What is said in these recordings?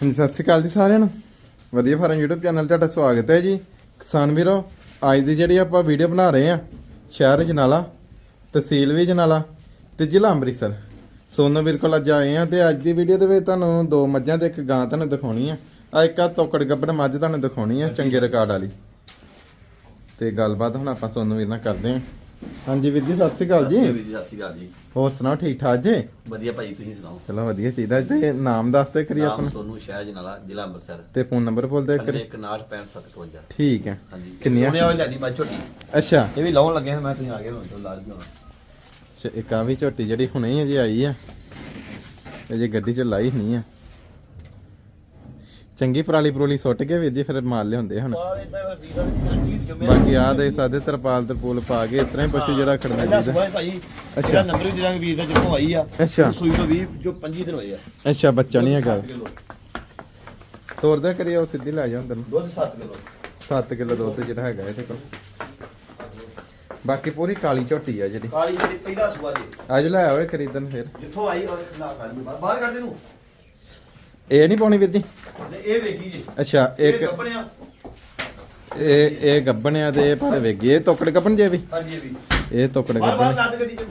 ਹਾਂਜੀ, ਸਤਿ ਸ਼੍ਰੀ ਅਕਾਲ ਜੀ ਸਾਰਿਆਂ ਨੂੰ। ਵਧੀਆ ਫਾਰਮ YouTube ਚੈਨਲ ਤੁਹਾਡਾ ਸਵਾਗਤ ਹੈ ਜੀ। ਕਿਸਾਨ ਵੀਰੋ, ਅੱਜ ਦੀ ਜਿਹੜੀ ਆਪਾਂ ਵੀਡੀਓ ਬਣਾ ਰਹੇ ਆ ਸ਼ਹਿਰ ਜਨਾਲਾ, ਤਹਿਸੀਲ ਵੀ ਜਨਾਲਾ ਤੇ ਜ਼ਿਲ੍ਹਾ ਅੰਮ੍ਰਿਤਸਰ। ਸੋਨੂ ਵੀਰ ਕੋਲ ਅੱਜ ਆਏ ਆ ਤੇ ਅੱਜ ਦੀ ਵੀਡੀਓ ਦੇ ਵਿੱਚ ਤੁਹਾਨੂੰ ਦੋ ਮੱਝਾਂ ਤੇ ਇੱਕ ਗਾਂ ਤੁਹਾਨੂੰ ਦਿਖਾਉਣੀ ਆ। ਆ ਇੱਕ ਆ ਤੋਕੜ ਗੱਬੜ ਮੱਝ ਤੁਹਾਨੂੰ ਦਿਖਾਉਣੀ ਆ, ਚੰਗੇ ਰਿਕਾਰਡ ਵਾਲੀ। ਤੇ ਗੱਲਬਾਤ ਹੁਣ ਆਪਾਂ ਸੋਨੂ ਵੀਰ ਨਾਲ ਕਰਦੇ ਆ ਹਾਂਜੀ ਵੀਰ ਜੀ ਸਤਿ ਸ਼੍ਰੀ ਅਕਾਲ ਜੀ। ਜੀ ਵੀਰ ਜੀ ਸਤਿ ਸ਼੍ਰੀ ਅਕਾਲ ਜੀ। ਹੋਰ ਸੁਣਾਓ ਠੀਕ ਠਾਕ ਜੀ? ਵਧੀਆ ਭਾਈ ਤੁਸੀਂ ਸੁਣਾਓ? ਚਲੋ ਵਧੀਆ ਚਾਹੀਦਾ ਤੇ ਨਾਮ ਦੱਸ ਤੇ ਕਰੀ ਆਪਣਾ। ਸੋਨੂ ਸ਼ਹਿਰ ਜਨਾਲਾ ਜ਼ਿਲ੍ਹਾ ਅੰਮ੍ਰਿਤਸਰ। ਤੇ ਫੋਨ ਨੰਬਰ ਬੋਲ ਦੇ ਕਰੀ। 916557 ਠੀਕ ਹੈ। ਕਿੰਨੀਆਂ? ਉਹਨੇ ਲੈਦੀ ਮੱਝ ਝੋਟੀ। ਅੱਛਾ। ਇਹ ਵੀ ਲਾਉਣ ਲੱਗੇ ਮੈਂ ਤੁਸੀਂ ਆ ਗਏ ਹੁਣ ਤੋਂ ਲਾ ਲਈ ਹੁਣ। ਇੱਕ ਆ ਵੀ ਝੋਟੀ ਜਿਹੜੀ ਹੁਣੇ ਹੀ ਅਜੇ ਆਈ ਆ। ਇਹ ਜੇ ਗੱਡੀ 'ਚ ਲਾਈ ਨਹੀਂ ਆ। ਚੰਗੀ ਪਰਾਲੀ ਪਰੋਲੀ ਸੁੱਟ ਕੇ ਵੀਰ ਜੀ ਫਿਰ ਮਾਲ ਲਿਆਉਂਦੇ ਹੁਣ। ਬਾਕੀ ਆ ਦੇ ਸਾਦੇ ਤਰਪਾਲ ਤਰਪੂਲ ਪਾ ਕੇ ਇਸ ਤਰ੍ਹਾਂ ਹੀ ਪਸ਼ੂ ਜਿਹੜਾ ਖੜਨਾ ਚਾਹੀਦਾ। ਭਾਈ ਅੱਛਾ। ਨੰਬਰ ਵੀ ਦੇ ਦਾਂਗੇ ਵੀਰ ਦਾ ਜਿੱਥੋਂ ਆਈ ਆ। ਅੱਛਾ। ਸੂਈ ਤੋਂ 20 ਜੋ 25 ਦਿਨ ਹੋਏ ਆ। ਅੱਛਾ ਬੱਚਾ ਨਹੀਂ ਹੈਗਾ। ਸੱਤ ਕਿੱਲੋ। ਤੋਰਦਾ ਕਰੀ ਉਹ ਸਿੱਧੀ ਲੈ ਜਾ ਅੰਦਰ ਨੂੰ। ਦੁੱਧ 7 ਕਿਲੋ। 7 ਕਿਲੋ ਦੁੱਧ ਜਿਹੜਾ ਹੈਗਾ ਇਹਦੇ ਕੋਲ। ਬਾਕੀ ਪੂਰੀ ਕਾਲੀ ਝੋਟੀ ਆ ਜਿਹੜੀ। ਕਾਲੀ ਜਿਹੜੀ ਪਹਿਲਾ ਸੁਬਾ ਜੀ। ਅੱਜ ਲੈ ਆਵੇ ਖਰੀਦਣ ਫਿਰ। ਜਿੱਥੋਂ ਆਈ ਔਰ ਕਰ ਲਈ ਬਾਹਰ ਕੱਢ ਦੇ ਨੂੰ ਇਹ ਨਹੀਂ ਪਾਉਣੀ ਵੀਰ ਜੀ? ਤੇ ਇਹ ਵੇਖੀ ਜੀ। ਅੱਛਾ ਇਹ ਇੱਕ ਕੱਪੜਿਆ ਇਹ ਇਹ ਗੱਬਣਿਆ ਦੇ ਪਰ ਵੇਗੀ ਇਹ ਤੋਕੜ ਗੱਬਣ ਜੇ ਵੀ? ਹਾਂਜੀ ਇਹ ਵੀ। ਇਹ ਤੋਕੜ ਗੱਬਣ। ਲੱਦ ਗੱਡੀ ਚ।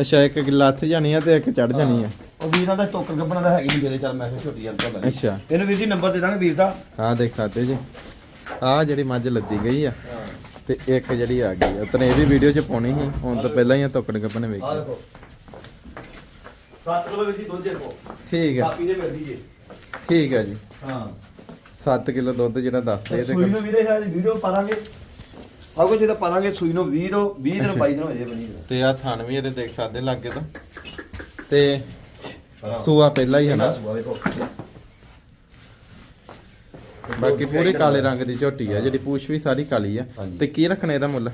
ਅੱਛਾ ਇੱਕ ਲੱਥ ਜਾਣੀ ਆ ਤੇ ਇੱਕ ਚੜ ਜਾਣੀ ਆ। ਉਹ ਵੀਰਾਂ ਦਾ ਟੋਕਰ ਗੱਬਣਾ ਦਾ ਹੈਗੀ ਨਹੀਂ ਦੇ ਚੱਲ ਮੈਂ ਕਿਹਾ ਛੋਟੀ ਜੰਤਰ ਲੈ ਅੱਛਾ। ਇਹਨੂੰ ਵੀਰ ਜੀ ਨੰਬਰ ਦੇ ਦਾਂਗੇ ਵੀਰ ਦਾ। ਆਹ ਦੇਖ ਸਕਦੇ ਜੀ। ਆਹ ਜਿਹੜੀ ਮੱਝ ਲੱਦੀ ਗਈ ਆ ਤੇ ਇੱਕ ਜਿਹੜੀ ਆ ਗਈ ਆ। ਤਨੇ ਇਹ ਵੀ ਵੀਡੀਓ 'ਚ ਪਾਉਣੀ ਸੀ ਹੁਣ ਤੋਂ ਪਹਿਲਾਂ ਹੀ ਆ ਤੋਕੜ ਗੱਬਣ ਆ ਵੇਖੀ ਦੇਖੋ। 7 ਕਿਲੋ ਵੀਰ ਜੀ ਦੁੱਧ ਦੇਖੋ। ਠੀਕ ਆ। ਕਾਪੀ ਦੇ ਮਿਲਦੀ ਜੀ। ਠੀਕ ਆ ਜੀ। ਹਾਂ। 7 ਕਿਲੋ ਦੁੱਧ ਜਿਹੜਾ ਦੱਸਦੇ ਇਹਦੇ ਸੂਈ ਨੂੰ ਵੀਰੇ ਸ਼ਾਇਦ ਵੀਡੀਓ ਪਾ ਦਾਂਗੇ ਸਭ ਕੁਝ ਇਹਦਾ ਪਾ ਦਾਂਗੇ ਸੂਈ ਨੂੰ 20 ਤੋਂ 20 ਦਿਨ 22 ਦਿਨ ਹੋ ਜੇ ਬਣੀ ਤੇ ਆ ਥਣ ਵੀ ਇਹਦੇ ਦੇਖ ਸਕਦੇ ਲੱਗੇ ਤਾਂ। ਤੇ ਸੂਆ ਪਹਿਲਾਂ ਹੀ ਹੈ ਨਾ। ਬਾਕੀ ਪੂਰੀ ਕਾਲੇ ਰੰਗ ਦੀ ਝੋਟੀ ਆ ਜਿਹੜੀ ਪੂਛ ਵੀ ਸਾਰੀ ਕਾਲੀ ਆ। ਤੇ ਕੀ ਰੱਖਣਾ ਇਹਦਾ ਮੁੱਲ?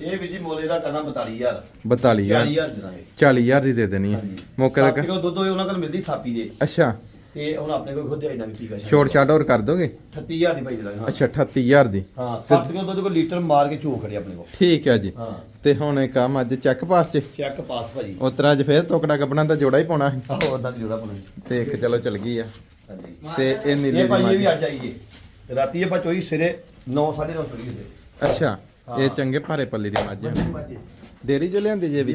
ਇਹ ਵੀਰ ਜੀ ਮੋਲੇ ਦਾ ਕਰਨਾ 42000 42000 40000 ਦੇ ਦਾਂਗੇ। 40000 ਦੀ ਦੇ ਦੇਣੀ ਆ। ਹਾਂਜੀ। ਮੌਕੇ ਤੱਕ ਕਿਲੋ ਦੁੱਧ ਹੋਏ ਉਹਨਾਂ ਕੋਲ ਮਿਲਦੀ ਥਾਪੀ ਦੇ। ਅੱਛਾ। ਤੇ ਹੁਣ ਆਪਣੇ ਕੋਲ ਖੁਦ ਆਈ ਨਾ ਠੀਕ ਆ ਛੋਟ ਛਾਟ ਹੋਰ ਕਰ ਦੋਗੇ? 38000 ਦੀ ਭਾਈ ਦੇ ਦਾਂਗੇ ਹਾਂ। ਅੱਛਾ 38000 ਦੀ। ਹਾਂ 7 ਕਿਲੋ ਦੁੱਧ ਕੋਲ ਲੀਟਰ ਮਾਰ ਕੇ ਝੋਕ ਖੜੀ ਆਪਣੇ ਕੋਲ। ਠੀਕ ਹੈ ਜੀ। ਹਾਂ। ਤੇ ਹੁਣ ਆ ਮੱਝ ਚੈੱਕ ਪਾਸ ਚ? ਚੈੱਕ ਪਾਸ ਭਾਜੀ। ਉਤਰਾ ਅੱਜ ਫੇਰ ਤੋਕੜਾ ਕੱਪਣਾ ਦਾ ਜੋੜਾ ਹੀ ਪਾਉਣਾ ਸੀ। ਆਹੋ ਉਹਦਾ ਜੋੜਾ ਪਾਉਣਾ ਤੇ ਇੱਕ ਚਲੋ ਚਲ ਗਈ ਆ। ਤੇ ਇਹ ਨੀਲੀ ਇਹ ਭਾਈ ਇਹ ਵੀ ਅੱਜ ਆਈਏ ਰਾਤੀ ਆਪਾਂ ਚੋਈ ਸਵੇਰੇ 9 9:30 ਚੋਈ ਦੇ ਅੱਛਾ ਇਹ ਚੰਗੇ ਭਾਰੇ ਪੱਲੀ ਦੀ ਮੱਝ ਆ। ਡੇਰੀ ਜੋ ਲਿਆਂਦੀ ਜੇ ਵੀ?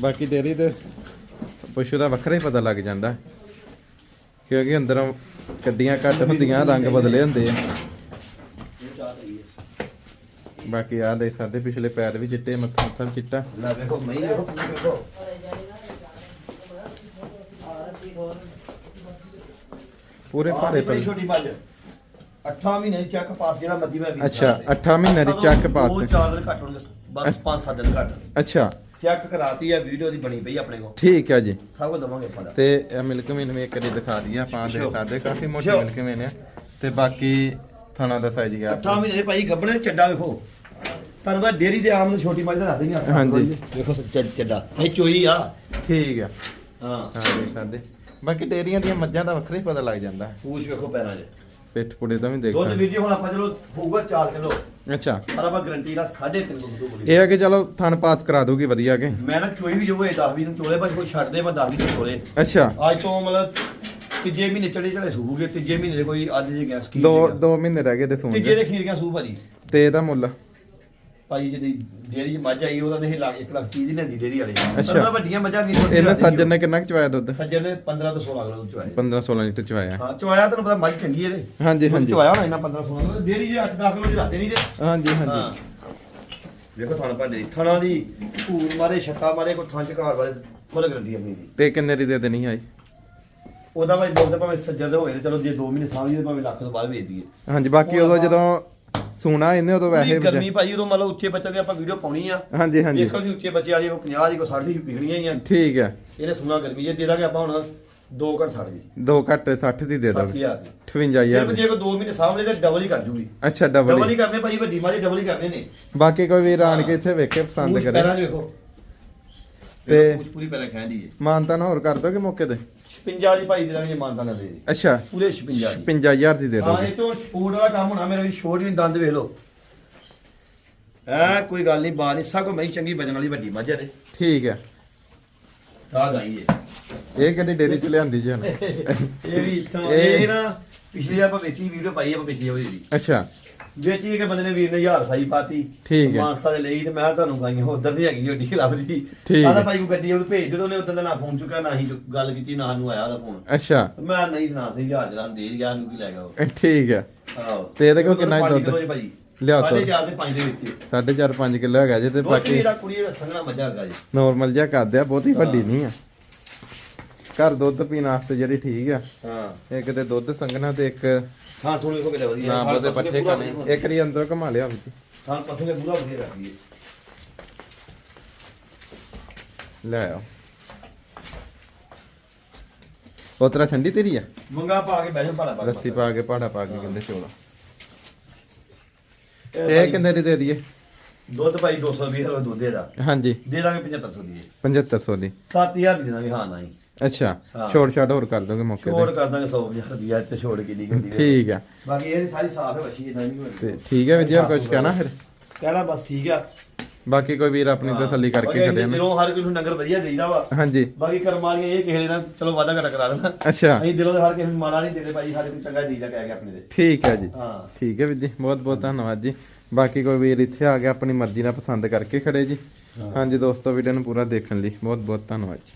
ਬਾਕੀ ਡੇਰੀ ਤੇ ਪਸ਼ੂ ਦਾ ਵੱਖਰਾ ਹੀ ਪਤਾ ਲੱਗ ਜਾਂਦਾ। ਕਿਉਂਕਿ ਅੰਦਰੋਂ ਕੱਡੀਆਂ ਘੱਟ ਹੁੰਦੀਆਂ ਰੰਗ ਬਦਲੇ ਹੁੰਦੇ ਆ। ਬਾਕੀ ਆ ਦੇ ਸਕਦੇ ਪਿਛਲੇ ਪੈਰ ਵੀ ਚਿੱਟੇ ਮੱਥਾ ਮੱਥਾ ਵੀ ਚਿੱਟਾ। ਲੈ ਵੇਖੋ ਮਈ ਵੇਖੋ ਪੂਰੀ ਵੇਖੋ। ਪੂਰੇ ਆਹ ਭਾਰੇ ਪੱਲੇ ਛੋਟੀ ਮੱਝ 8 ਮਹੀਨੇ ਦੀ ਚੱਕ ਪਾਸ ਜਿਹੜਾ ਮੱਦੀ ਮੈਂ ਅੱਛਾ 8 ਮਹੀਨੇ ਦੀ ਚੱਕ ਪਾਸ। ਦੋ ਚਾਰ ਦਿਨ ਘੱਟ ਹੋਣਗੇ ਬਸ 5-7 ਦਿਨ ਘੱਟ। ਅੱਛਾ। ਚੈੱਕ ਕਰਾਤੀ ਆ ਵੀਡੀਓ ਦੀ ਬਣੀ ਪਈ ਆਪਣੇ ਕੋਲ। ਠੀਕ ਹੈ ਜੀ। ਸਭ ਕੁਝ ਦਵਾਂਗੇ ਆਪਾਂ ਦਾ। ਤੇ ਇਹ ਮਿਲਕ ਮੀਨ ਵੀ ਇੱਕ ਵਾਰੀ ਦਿਖਾ ਦਈਏ ਆਪਾਂ ਦੇ ਸਕਦੇ ਕਾਫੀ ਮੋਟੀ. ਮਿਲਕ ਮੀਨ ਆ। ਤੇ ਬਾਕੀ ਥਣਾ ਦਾ ਸਾਈਜ਼ ਗਿਆ 8 ਮਹੀਨੇ ਦੇ ਭਾਈ ਗੱਬਣੇ ਚੱਡਾ ਵੇਖੋ। ਤੁਹਾਨੂੰ ਪਤਾ ਡੇਰੀ ਦੇ ਆਮ ਨੂੰ ਛੋਟੀ ਮੱਝ ਦਾ ਰੱਖਦੇ ਨਹੀਂ ਆਪਾਂ। ਹਾਂਜੀ। ਵੇਖੋ ਚੱਡ- ਇਹ ਚੋਈ ਆ। ਠੀਕ ਆ। ਹਾਂ। ਹਾਂ ਦੇਖ ਸਕਦੇ ਬਾਕੀ ਡੇਰੀਆਂ ਦੀਆਂ ਮੱਝਾਂ ਦਾ ਵੱਖਰਾ ਹੀ ਪਤਾ ਲੱਗ ਜਾਂਦਾ। ਪੂਛ ਵੇਖੋ ਪੈਰਾਂ 'ਚ। ਪਿੱਠ ਪੁੜੇ ਦਾ ਵੀ ਦੇਖ ਦੁੱਧ ਸਕਦੇ। ਵੀਰ ਜੀ ਹੁਣ ਆਪਾਂ ਚਲੋ ਹੋਊਗਾ 4 ਕਿਲੋ। ਅੱਛਾ। ਪਰ ਆਪਾਂ ਗਰੰਟੀ ਨਾਲ 3.5 ਕਿਲੋ ਦੁੱਧ ਬੋਲੀ ਇਹ ਆ ਕਿ ਚਲੋ ਥਣ ਪਾਸ ਕਰਾ ਦੂਗੀ ਵਧੀਆ ਕੇ। ਮੈਂ ਨਾ ਚੋਈ ਵੀ ਜੋ ਹੋਏ 10 20 ਦਿਨ ਚੋਲੇ ਭਾਈ ਕੋਈ ਛੱਡ ਦੇ ਮੈਂ 10 20 ਦਿਨ ਚੋਲੇ। ਅੱਛਾ। ਅੱਜ ਤੋਂ ਮਤਲਬ ਤੀਜੇ ਮਹੀਨੇ ਚੜੇ ਚੜੇ ਸੂਗੇ ਤੀਜੇ ਮਹੀਨੇ ਦੇ ਕੋਈ ਅੱਜ ਜੇ ਗੈਸ ਕੀ ਦੋ ਦੋ ਮਹੀਨੇ ਰਹਿ ਗਏ ਤੇ ਸੂਣ ਤੀਜੇ ਦੇ ਖੀਰ ਗਿਆ ਸੂ ਭਾਜੀ ਤੇ ਇਹਦਾ ਮੁੱਲ? ਭਾਈ ਜਿਹੜੀ ਡੇਰੀ ਮੱਝ ਆਈ ਉਹਦਾ ਨਹੀਂ ਲੱਗ 1 ਲੱਖ 30 ਦੀ ਲੈਂਦੀ ਡੇਰੀ ਵਾਲੇ ਅੱਛਾ। ਅੱਛਾ ਵੱਡੀਆਂ ਮੱਝਾਂ ਵੀ ਇਹਨੇ ਸੱਜਣ ਨੇ ਕਿੰਨਾ ਕੁ ਚਵਾਇਆ ਦੁੱਧ? ਸੱਜਣ ਨੇ 15 ਤੋਂ 16 ਕਿਲੋ ਚਵਾਇਆ। 15 16 ਲੀਟਰ ਚਵਾਇਆ। ਹਾਂ ਚਵਾਇਆ ਤੈਨੂੰ ਪਤਾ ਮੱਝ ਚੰਗੀ ਇਹਦੇ। ਹਾਂਜੀ ਹਾਂਜੀ। ਚਵਾਇਆ ਹੋਣਾ ਇਹਨਾਂ 15 16 ਕਿਲੋ। ਡੇਰੀ ਜੇ 8 10 ਕਿਲੋ ਦੀ ਨਹੀਂ ਤੇ ਹਾਂਜੀ ਹਾਂ। ਹਾਂਜੀ ਵੇਖੋ ਥਾਣਾ ਭਾਂਡੇ ਦੀ। ਥਾਣਾ ਦੀ ਭੂਰ ਮਾਰੇ ਛੱਟਾ ਮਾਰੇ ਕੋਈ ਥਾਂ ਚ ਘਾਰ ਵਾਲੇ ਮੁੱਲ ਗਰੰਟੀ ਆਪਣੀ ਦੀ। ਤੇ ਕਿੰਨੇ ਦੀ ਦੇ ਦੇਣੀ ਆਈ? ਉਹਦਾ ਭਾਈ ਬੋਲਦੇ ਭਾਵੇਂ ਸੱਜਣ ਦੇ ਹੋਏ ਤੇ ਚਲੋ ਜੇ 2 ਮਹੀਨੇ ਸਾਂਭੀ ਤੇ ਭਾਵੇਂ ਲੱਖ ਤੋਂ ਬਾਅਦ ਵੇਚ ਦਈਏ। ਹਾਂਜੀ ਬਾਕੀ ਉਦੋਂ ਜਦੋਂ ਸੂਣਾ ਇਹਨੇ ਉਦੋਂ ਵੈਸੇ ਪੂਰੀ ਗਰਮੀ ਭਾਈ ਉਦੋਂ ਮਤਲਬ ਉੱਚੇ ਬੱਚੇ ਦੀ ਆਪਾਂ ਵੀਡੀਓ ਪਾਉਣੀ ਆ। ਹਾਂਜੀ ਹਾਂਜੀ। ਦੇਖੋ ਜੀ ਉੱਚੇ ਬੱਚੇ ਵਾਲੀ ਕੋ 50 ਦੀ ਕੋ 60 ਦੀ ਵਿਕਣੀਆਂ ਹੀ ਆ। ਠੀਕ ਹੈ ਇਹਨੇ ਸੁਣਾ ਗਰਮੀ ਜੇ ਦੇ ਦਾਂਗੇ ਆਪਾਂ ਹੁਣ 2 ਘੱਟ 60 ਦੀ। ਦੋ ਘੱਟ 60 ਦੀ ਦੇ ਦੋਗੇ। 60000 ਦੀ। 58000 ਸਿਰਫ ਜੇ ਕੋ 2 ਮਹੀਨੇ ਸਾਂਭਲੇ ਤੇ ਡਬਲ ਹੀ ਕਰ ਜੂਗੀ। ਅੱਛਾ ਡਬਲ ਡਬਲ ਹੀ ਕਰਨੇ ਭਾਈ ਵੱਡੀ ਮਾਰੀ ਡਬਲ ਹੀ ਕਰਨੇ ਨੇ। ਬਾਕੀ ਕੋਈ ਵੀਰ ਆਣ ਕੇ ਇੱਥੇ ਵੇਖੇ ਪਸੰਦ ਕਰੇ। ਤੇ- ਤੇ ਪੂਛ ਪੂਰੀ ਪਹਿਲਾਂ ਖੈਂਦੀ ਏ ਮਾਨਤਾ ਨਾ ਹੋਰ ਕਰ ਦੋਗੇ ਮੌਕੇ ਤੇ? 56 ਦੀ ਭਾਈ ਦੇ ਦਾਂਗੇ ਮਾਨਤਾ ਨਾ ਦੇ ਦੇ। ਅੱਛਾ। ਪੂਰੇ 56 ਦੀ। 55000 ਦੀ ਦੇ ਹਾਂ ਦੋਗੇ। ਇਹ ਤੋਂ ਸਪੋਰਟ ਵਾਲਾ ਕੰਮ ਹੋਣਾ ਮੇਰਾ ਵੀ ਛੋਟ ਵੀ ਦੰਦ ਵੇਖ ਲਓ। ਐ ਕੋਈ ਗੱਲ ਨਹੀਂ ਬਾਤ ਨਹੀਂ ਸਭ ਕੋ ਮੈਂ ਚੰਗੀ ਵਜਨ ਵਾਲੀ ਵੱਡੀ ਮੱਝ ਹੈ ਤੇ। ਠੀਕ ਹੈ ਆ ਗਾਈ ਜੇ ਇਹ ਕਿਹੜੀ ਡੇਰੀ ਚ ਲਿਆਂਦੀ ਜੀ ਹੁਣ? ਇਹ ਵੀ ਇੱਥੋਂ ਇਹ- ਇਹ ਨਾ ਪਿਛਲੀ ਆਪਾਂ ਵੇਚੀ ਵੀਡੀਓ ਪਾਈ ਆਪਾਂ ਪਿਛਲੀ ਵਾਰੀ ਦੀ ਅੱਛਾ। ਵੇਚੀ ਕਿ ਬੰਦੇ ਨੇ ਵੀਰ ਨੇ ਹਜ਼ਾਰ ਸਾਈ ਪਾਤੀ ਠੀਕ ਹੈ। ਮਾਨਸਾ ਦੇ ਲਈ ਤੇ ਮੈਂ ਕਿਹਾ ਤੁਹਾਨੂੰ ਗਾਈਆਂ ਉਧਰ ਨਹੀਂ ਹੈਗੀ ਓਡੀ ਲੱਭਦੀ ਠੀਕ ਆਦਾ ਹੈ। ਭਾਈ ਕੋ ਗੱਡੀ ਉਹ ਭੇਜ ਦਿਓ ਉਹਨੇ ਉਦੋਂ ਦਾ ਨਾ ਫੋਨ ਚੁੱਕਿਆ ਨਾ ਹੀ ਗੱਲ ਕੀਤੀ ਨਾ ਨੂੰ ਆਇਆ ਉਹਦਾ ਫੋਨ। ਅੱਛਾ। ਮੈਂ ਨਹੀਂ ਨਾ ਸਹੀ ਹਜ਼ਾਰ ਜਰਾਂ ਦੇ ਗਿਆ ਨੂੰ ਕੀ ਲੈ ਗਿਆ ਉਹ। ਇਹ ਠੀਕ ਹੈ। ਆਹੋ। ਤੇ ਇਹਦੇ ਕੋਲ ਕਿੰਨਾ ਪੰਜ ਦੁੱਧ? ਲਿਆ ਤੋ। ਸਾਢੇ ਚਾਰ ਤੇ 5 ਦੇ ਵਿੱਚ। 4.5 5 ਕਿਲੋ ਹੈਗਾ ਜੇ ਤੇ ਬਾਕੀ ਬਾਕੀ ਜਿਹੜਾ ਕੁੜੀ ਦਾ ਸੰਗਣਾ ਮੱਝਾ ਹੈਗਾ ਜੀ। ਨਾਰਮਲ ਜਿਹਾ ਕਰਦੇ ਆ ਬਹੁਤੀ ਵੱਡੀ ਨਹੀਂ ਆ। ਘਰ ਦੁੱਧ ਪੀਣ ਵਾਸਤੇ ਜਿਹੜੀ ਠੀਕ ਆ ਹਾਂ। ਇੱਕ ਤੇ ਦੁੱਧ ਸੰਘਣਾ ਤੇ ਇੱਕ ਹਾਂ ਤੁਹਾਨੂੰ ਵੇਖੋ ਕਿੱਡਾ ਵਧੀਆ। ਨਾ ਪਸੰਦ ਪੱਠੇ ਵਧੀਆ। ਇੱਕ ਰੀ ਅੰਦਰ ਘੁਮਾ ਲਿਆ ਵਿੱਚ। ਥਾਲ ਪਸੰਦ ਪੂਰਾ ਵਧੀਆ ਰੱਖਦੀ ਹੈ ਲੈ ਆਓ। ਉਹ ਤਰ੍ਹਾਂ ਠੰਡੀ ਤੇਰੀ ਆ? ਮੰਗਾ ਪਾ ਕੇ ਬਹਿ ਜਾ ਭਾੜਾ ਪਾ ਕੇ ਲੱਸੀ ਪਾ ਕੇ ਪਾੜਾ ਪਾ ਕੇ ਕਹਿੰਦੇ ਚੋਲਾ। ਇਹ ਕਿੰਨੇ ਦੀ ਦੇ ਦਈਏ? ਦੁੱਧ ਭਾਈ 220 ਰੁਪਏ ਦੁੱਧ ਦਾ ਹਾਂਜੀ। ਦੇ ਦਾਂਗੇ 7500 ਦੀ। 7500 ਦੀ। 7000 ਦੀ ਦੇ ਦਾਂਗੇ ਹਾਂ ਨਹੀਂ। ਅੱਛਾ ਹਾਂ। ਛੋੜ ਛਾੜ ਹੋਰ ਕਰ ਦੋਗੇ ਮੌਕੇ ਛੋੜ ਤੇ ਕਰ ਦਾਂਗੇ 100000 ਰੁਪਿਆ ਤੇ ਛੋੜ ਕੇ ਦੀ ਹੁੰਦੀ ਹੈ। ਠੀਕ ਆ। ਬਾਕੀ ਇਹ ਸਾਰੀ ਸਾਫ਼ ਹੈ ਵਸ਼ੀ ਇਦਾਂ ਨਹੀਂ ਤੇ ਹੋਣੀ। ਠੀਕ ਹੈ ਵਿਦਿਆ ਕੁਝ ਕਹਿਣਾ ਫਿਰ? ਕਹਿਣਾ ਬਸ ਠੀਕ ਆ। ਬਾਕੀ ਕੋਈ ਵੀਰ ਆਪਣੀ ਤਸੱਲੀ ਕਰਕੇ ਕੱਢਿਆ ਨਾ। ਦਿਲੋਂ ਹਰ ਕਿਸੇ ਨੂੰ ਨੰਗਰ ਵਧੀਆ ਦੇਈਦਾ ਵਾ। ਹਾਂਜੀ। ਬਾਕੀ ਕਰਮ ਵਾਲੀਆਂ ਇਹ ਕਿਸੇ ਨਾਲ ਚਲੋ ਵਾਦਾ ਘਟਾ ਕਰਾ ਦੇਣਾ। ਅੱਛਾ। ਅਸੀਂ ਦਿਲੋਂ ਹਰ ਕਿਸੇ ਨੂੰ ਮਾੜਾ ਨਹੀਂ ਦੇਦੇ ਭਾਈ ਹਰ ਕੋਈ ਚੰਗਾ ਦੇਈਦਾ ਕਹਿ ਕੇ ਆਪਣੇ ਦੇ ਠੀਕ ਹੈ ਜੀ। ਹਾਂ। ਠੀਕ ਹੈ ਵੀਰ ਜੀ ਬਹੁਤ ਬਹੁਤ ਧੰਨਵਾਦ ਜੀ। ਬਾਕੀ ਕੋਈ ਵੀਰ ਇੱਥੇ ਆ ਗਿਆ ਆਪਣੀ ਮਰਜ਼ੀ ਨਾਲ ਪਸੰਦ ਕਰਕੇ ਖੜੇ ਜੀ। ਹਾਂਜੀ ਦੋਸਤੋ ਵੀਡੀਓ ਨੂੰ ਪੂਰਾ ਦੇਖਣ ਲਈ ਬਹੁਤ ਬਹੁਤ ਧੰਨਵਾਦ ਜੀ।